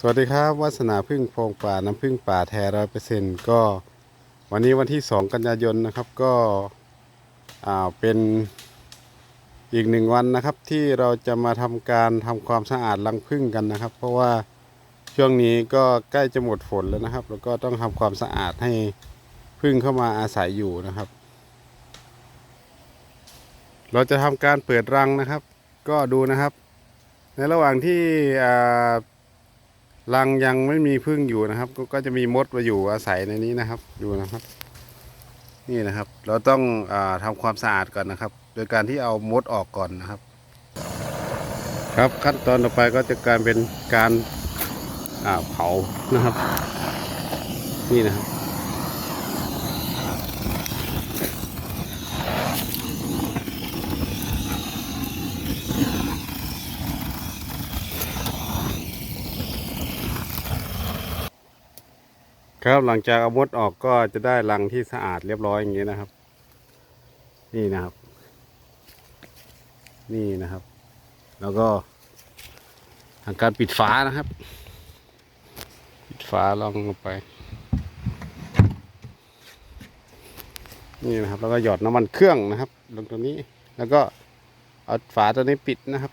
สวัสดีครับวัสนาพึ่งโพรงป่าน้ำพึ่งป่าแท้ร้อยเปอร์เซ็นต์ก็วันนี้วันที่2กันยายนนะครับก็อ่าเป็นอีกหนึ่งวันนะครับที่เราจะมาทำการทำความสะอาดรังพึ่งกันนะครับ เพราะว่าช่วงนี้ก็ใกล้จะหมดฝนแล้วนะครับ แล้วก็ต้องทำความสะอาดให้พึ่งเข้ามาอาศัยอยู่นะครับ เราจะทำการเปิดรังนะครับ ก็ดูนะครับ ในระหว่างที่อ่า รังยังไม่มีพึ่งอยู่นะครับ ก็จะมีมดมาอยู่อาศัยในนี้นะครับ ดูนะครับ นี่นะครับ เราต้องอาทำความสะอาดก่อนนะครับ โดยการที่เอามดออกก่อนนะครับ ครับขั้นตอนต่อไปก็จะการเป็นการเผานะครับ นี่นะครับ ครับหลังจากเอามดออกก็จะได้รังที่สะอาดเรียบร้อยอย่างนี้นะครับ นี่นะครับ นี่นะครับ แล้วก็ทำการปิดฝานะครับ ปิดฝาลองลงไป นี่นะครับ แล้วก็หยอดน้ำมันเครื่องนะครับ ลงตรงนี้แล้วก็เอาฝาตัวนี้ปิดนะครับ